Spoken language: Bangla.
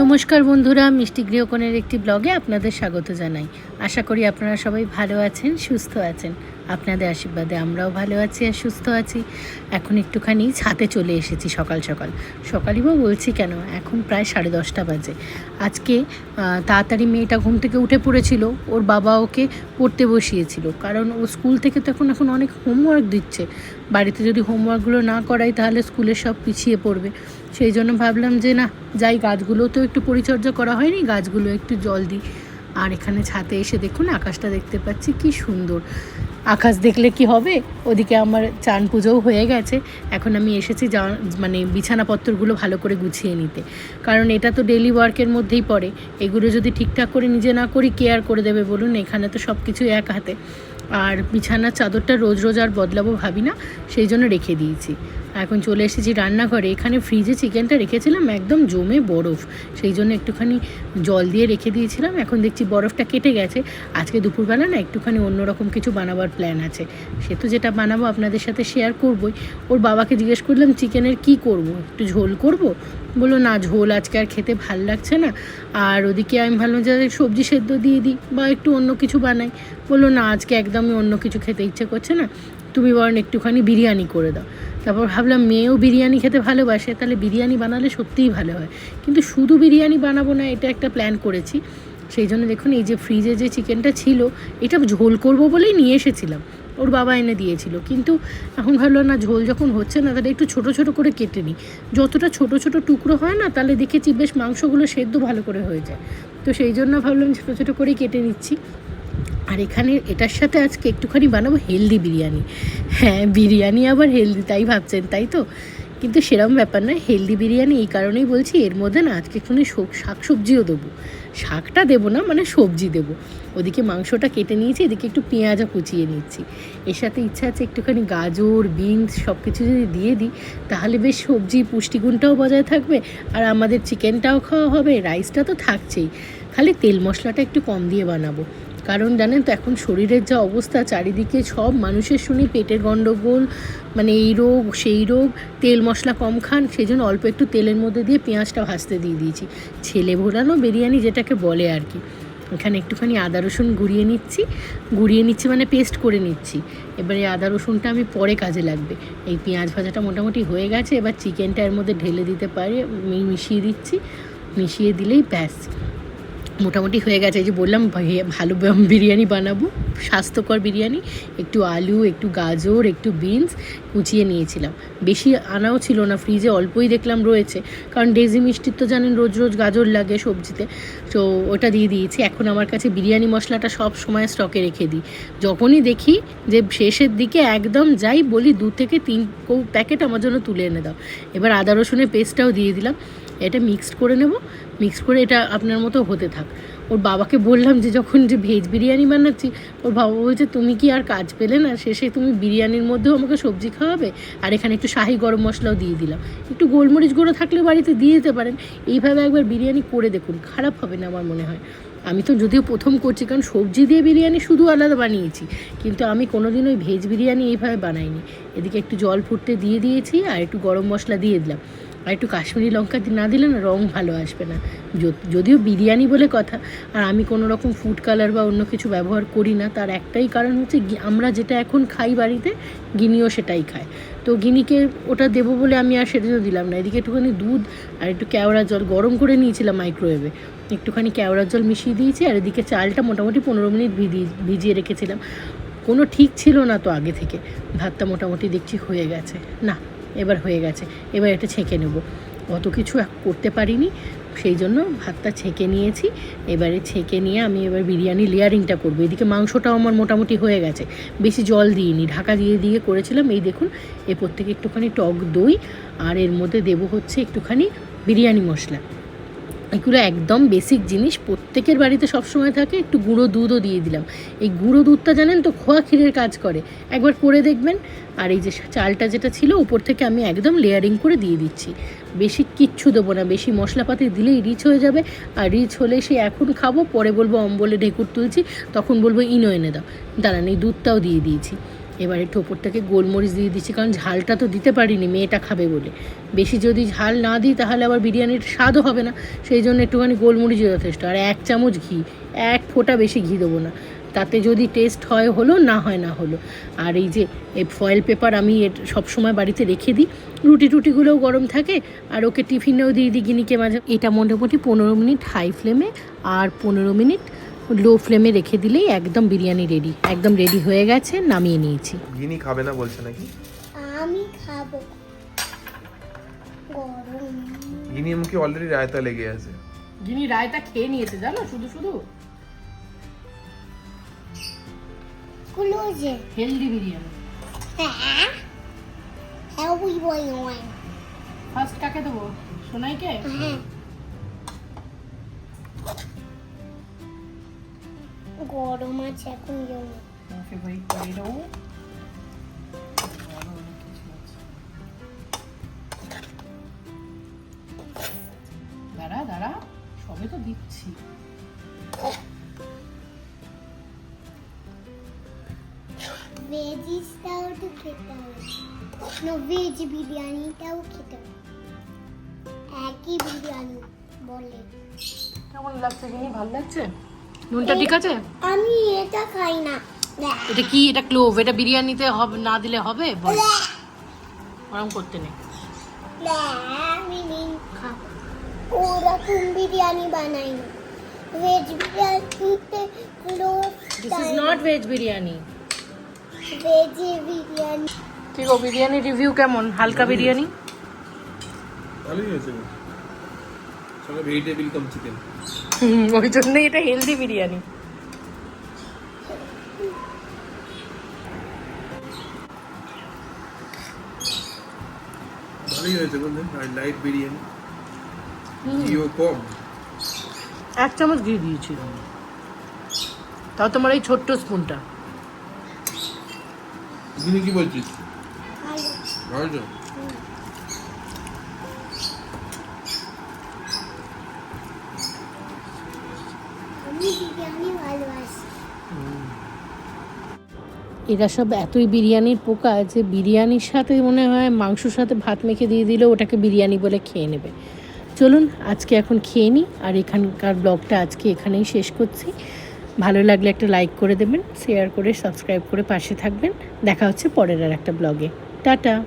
নমস্কার বন্ধুরা, মিষ্টি গৃহকোণের একটি ব্লগে আপনাদের স্বাগত জানাই। আশা করি আপনারা সবাই ভালো আছেন, সুস্থ আছেন। আপনাদের আশীর্বাদে আমরাও ভালো আছি আর সুস্থ আছি। এখন একটুখানি ছাতে চলে এসেছি সকাল সকাল। সকালই বা বলছি কেন? এখন প্রায় সাড়ে দশটা বাজে। আজকে তাড়াতাড়ি মেয়েটা ঘুম থেকে উঠে পড়েছিল, ওর বাবা ওকে পড়তে বসিয়েছিল। কারণ ও স্কুল থেকে তো এখন এখন অনেক হোমওয়ার্ক দিচ্ছে। বাড়িতে যদি হোমওয়ার্কগুলো না করাই তাহলে স্কুলে সব পিছিয়ে পড়বে। সেই জন্য ভাবলাম যে না, যাই গাছগুলো তো একটু পরিচর্যা করা হয়নি, গাছগুলো একটু জল দিই। আর এখানে ছাতে এসে দেখুন, আকাশটা দেখতে পাচ্ছি, কি সুন্দর। আকাশ দেখলে কি হবে? ওদিকে আমার চান পুজোও হয়ে গেছে। এখন আমি এসেছি যা মানে বিছানাপত্রগুলো ভালো করে গুছিয়ে নিতে। কারণ এটা তো ডেলি ওয়ার্কের মধ্যেই পড়ে। এগুলো যদি ঠিকঠাক করে নিজে না করি কেয়ার করে দেবে বলুন, এখানে তো সব কিছু এক হাতে। আর বিছানার চাদরটা রোজ রোজ আর বদলাবো ভাবি না, সেই জন্য রেখে দিয়েছি। এখন চলে এসেছি রান্নাঘরে, এখানে ফ্রিজে চিকেনটা রেখেছিলাম, একদম জমে বরফ। সেই জন্য একটুখানি জল দিয়ে রেখে দিয়েছিলাম, এখন দেখছি বরফটা কেটে গেছে। আজকে দুপুরবেলা না একটুখানি অন্যরকম কিছু বানাবার প্ল্যান আছে। সে তো যেটা বানাবো আপনাদের সাথে শেয়ার করবই। ওর বাবাকে জিজ্ঞেস করলাম চিকেনের কি করব? একটু ঝোল করব? বলল, না, ঝোল আজকে আর খেতে ভালো লাগছে না। আর ওদিকে আমি ভাবলাম যে সবজি সেদ্ধ দিয়ে দিই বা একটু অন্য কিছু বানাই। বলল, না, আজকে একদমই অন্য কিছু খেতে ইচ্ছে করছে না। তুমি বরং একটুখানি বিরিয়ানি করে দাও। তারপর ভাবলাম, মেয়েও বিরিয়ানি খেতে ভালোবাসে, তাহলে বিরিয়ানি বানালে সত্যিই ভালো হয়। কিন্তু শুধু বিরিয়ানি বানাবো না, এটা একটা প্ল্যান করেছি। সেই জন্য দেখুন এই যে ফ্রিজে যে চিকেনটা ছিল, এটা ঝোল করব বলেই নিয়ে এসেছিলাম। ওর বাবা এনে দিয়েছিল। কিন্তু এখন ভাবলো, না, ঝোল যখন হচ্ছে না, তাহলে একটু ছোট ছোট করে কেটে নিই। যতটা ছোট ছোট টুকরো হয় না, তাহলে দেখেছি বেশ মাংসগুলো সেদ্ধ ভালো করে হয়ে যায়। তো সেই জন্য ভাবলাম ছোট ছোট করেই কেটে নিচ্ছি। আর এখানে এটার সাথে আজকে একটুখানি বানাবো হেলদি বিরিয়ানি। হ্যাঁ বিরিয়ানি আবার হেলদি তাই ভাবছেন, তাই তো? কিন্তু সেরকম ব্যাপার না হেলদি বিরিয়ানি এই কারণেই বলছি, এর মধ্যে না আজকে একটুখানি শাক সবজিও দেবো। শাকটা দেবো না মানে সবজি দেব। ওদিকে মাংসটা কেটে নিয়েছি, এদিকে একটু পেঁয়াজও কুচিয়ে নিচ্ছি। এর সাথে ইচ্ছা আছে একটুখানি গাজর, বিনস সব কিছু যদি দিয়ে দিই, তাহলে বেশ সবজি পুষ্টিগুণটাও বজায় থাকবে আর আমাদের চিকেনটাও খাওয়া হবে, রাইসটা তো থাকছেই। খালি তেল মশলাটা একটু কম দিয়ে বানাবো। কারণ জানেন তো, এখন শরীরের যা অবস্থা, চারিদিকে সব মানুষের শুনি পেটের গণ্ডগোল মানে এই রোগ, সেই রোগ। তেল মশলা কম খান সেই জন্য অল্প একটু তেলের মধ্যে দিয়ে পেঁয়াজটা ভাজতে দিয়ে দিয়েছি। ছেলে ভোলানো বিরিয়ানি যেটাকে বলে আর কি। এখানে একটুখানি আদা রসুন গুঁড়িয়ে নিচ্ছি। গুঁড়িয়ে নিচ্ছি মানে পেস্ট করে নিচ্ছি। এবারে আদা রসুনটা আমি পরে কাজে লাগবে। এই পেঁয়াজ ভাজাটা মোটামুটি হয়ে গেছে, এবার চিকেনটা এর মধ্যে ঢেলে দিতে পারি মিশিয়ে দিচ্ছি। মিশিয়ে দিলেই ব্যাস। মোটামুটি হয়ে গেছে। এই যে বললাম ভালো বিরিয়ানি বানাবো, স্বাস্থ্যকর বিরিয়ানি, একটু আলু, একটু গাজর, একটু বিনস কুচিয়ে নিয়েছিলাম। বেশি আনাও ছিল না, ফ্রিজে অল্পই দেখলাম রয়েছে। কারণ ডেজি মিষ্টির তো জানেন, রোজ রোজ গাজর লাগে সবজিতে। তো ওটা দিয়ে দিয়েছি। এখন আমার কাছে বিরিয়ানি মশলাটা সব সময় স্টকে রেখে দিই। যখনই দেখি যে শেষের দিকে একদম যাই বলি, দু থেকে তিন প্যাকেট আমার জন্য তুলে এনে দাও। এবার আদা রসুনের পেস্টটাও দিয়ে দিলাম। এটা মিক্সড করে নেব। মিক্স করে এটা আপনার মতো হতে থাক। ওর বাবাকে বললাম যে, যখন যে ভেজ বিরিয়ানি বানাচ্ছি, ওর বাবা বলছে, তুমি কি আর কাজ পেলে না? শেষে তুমি বিরিয়ানির মধ্যেও আমাকে সবজি খাওয়াবে? আর এখানে একটু শাহি গরম মশলাও দিয়ে দিলাম। একটু গোলমরিচ গুঁড়ো থাকলে বাড়িতে দিয়ে দিতে পারেন। এইভাবে একবার বিরিয়ানি করে দেখুন, খারাপ হবে না আমার মনে হয়। আমি তো যদিও প্রথম করছি, কারণ সবজি দিয়ে বিরিয়ানি শুধু আলাদা বানিয়েছি। কিন্তু আমি কোনোদিন ওই ভেজ বিরিয়ানি এইভাবে বানাইনি। এদিকে একটু জল ফুটতে দিয়ে দিয়েছি, আর একটু গরম মশলা দিয়ে দিলাম। আর একটু কাশ্মীরি লঙ্কা না দিলে না রং ভালো আসবে না। যদিও বিরিয়ানি বলে কথা, আর আমি কোনো রকম ফুড কালার বা অন্য কিছু ব্যবহার করি না, তার একটাই কারণ হচ্ছে আমরা যেটা এখন খাই বাড়িতে, গিনিও সেটাই খায়। তো গিনিকে ওটা দেবো বলে আমি আর সেটা দিলাম না। এদিকে একটুখানি দুধ আর একটু কেওড়া জল গরম করে নিয়েছিলাম মাইক্রোওয়েভে একটুখানি কেওড়ার জল মিশিয়ে দিয়েছি আর এদিকে চালটা মোটামুটি পনেরো মিনিট ভিজিয়ে রেখেছিলাম। কোনো ঠিক ছিল না তো আগে থেকে। ভাতটা মোটামুটি দেখছি হয়ে গেছে। না। এবার হয়ে গেছে। এবার এটা ছেঁকে নেব। অত কিছু করতে পারিনি, সেই জন্য ভাতটা ছেঁকে নিয়েছি। এবারে ছেঁকে নিয়ে আমি এবার বিরিয়ানি লেয়ারিংটা করব। এদিকে মাংসটাও আমার মোটামুটি হয়ে গেছে। বেশি জল দিইনি, ঢাকা দিয়ে দিয়ে করেছিলাম। এই দেখুন, এরপর থেকে একটুখানি টক দই, আর এর মধ্যে দেব হচ্ছে একটুখানি বিরিয়ানি মশলা। এগুলো একদম বেসিক জিনিস। প্রত্যেকের বাড়িতে সবসময় থাকে, একটু গুঁড়ো দুধও দিয়ে দিলাম। এই গুঁড়ো দুধটা জানেন তো, খোয়া ক্ষীরের কাজ করে। একবার করে দেখবেন। আর এই যে চালটা যেটা ছিল, উপর থেকে আমি একদম লেয়ারিং করে দিয়ে দিচ্ছি। বেশি কিচ্ছু দেবো না, বেশি মশলাপাতি দিলেই রিচ হয়ে যাবে। আর রিচ হলে সে এখন খাব, পরে বলব অম্বলে ঢেকুর তুলছি, তখন বলব ইনো এনে দাও। দাঁড়ান, এই দুধটাও দিয়ে দিয়েছি। এবার ওপর গোলমরিচ দিয়ে দিচ্ছি, কারণ ঝালটা তো দিতে পারিনি, মেয়েটা খাবে বলে। বেশি যদি ঝাল না দিই, তাহলে আবার বিরিয়ানির স্বাদও হবে না। সেই জন্য একটুখানি গোলমরিচ যথেষ্ট, আর এক চামচ ঘি, এক ফোঁটা বেশি ঘি দেবো না। তাতে যদি টেস্ট হয় হলো, না হয় না হলো। আর এই যে, এই ফয়েল পেপার আমি এর সবসময় বাড়িতে রেখে দিই। রুটি টুটিগুলোও গরম থাকে, আর ওকে টিফিনেও দিয়ে দিই গিনিকে মাঝে। এটা মোটামুটি পনেরো মিনিট হাই ফ্লেমে আর পনেরো মিনিট লো ফ্লেমে রেখে দিলেই একদম বিরিয়ানি রেডি একদম রেডি হয়ে গেছে নামিয়ে নিয়েছি। গিনি খাবে না বলছে নাকি? আমি খাব। গরম। গিনির মুখে অলরেডি রায়তা লেগে আছে। যিনি রায়তা খেয়ে নিয়েছে জানো? শুধু শুধু। ক্লোজে হেলদি বিরিয়ানি। হ্যাঁ? হ্যাঁ উই বই ফার্স্ট কাকে দেবো? সোনাইকে? হ্যাঁ। গরম আছে এখন জন্য ফেভারিট করে দেবো। দাঁড়া দাঁড়া সবে তো দিচ্ছি। ভেজিসটাও তো খেতে হবে। না ভেজ বিরিয়ানিটাও খেতে হবে। একই বিরিয়ানি বলে। কেমন লাগছে জিনি ভালো লাগছে? নুনটা ঠিক আছে? আমি এটা খাই না। এটা কি? এটা ক্লোভ এটা বিরিয়ানিতে হবে না দিলে হবে? বল। ওরম করতে নেই আমি নিন ওরকম বিরিয়ানি বানাই ভেজ বিরিয়ানিতে clove this is not veg biryani. Veg biryani. কি গো বিরিয়ানি রিভিউ কেমন? হালকা বিরিয়ানি? ভালোই হয়েছে সঙ্গে ভেজিটেবিল কম চিকেন ওই জন্যই এটা হেলদি বিরিয়ানি। ভালোই হয়েছে বললেন আর লাইট বিরিয়ানি। ঘিও কম। এক চামচ ঘি দিয়েছি। তাও তোমার এই ছোট্ট স্পুনটা গিনি কি বলছিস? ভালো ভালো তো? আমি বিরিয়ানি ভালোবাসি এরা সব এতই বিরিয়ানির পোকা যে বিরিয়ানির সাথে মনে হয় মাংসর সাথে ভাত মেখে দিয়ে দিলে ওটাকে বিরিয়ানি বলে খেয়ে নেবে। চলুন, আজকে এখন খেয়ে নিই আর এখানকার ব্লগটা আজকে এখানেই শেষ করছি। ভালো লাগলে একটা লাইক করে দেবেন, শেয়ার করে, সাবস্ক্রাইব করে পাশে থাকবেন। দেখা হচ্ছে পরের আর একটা ব্লগে। টাটা!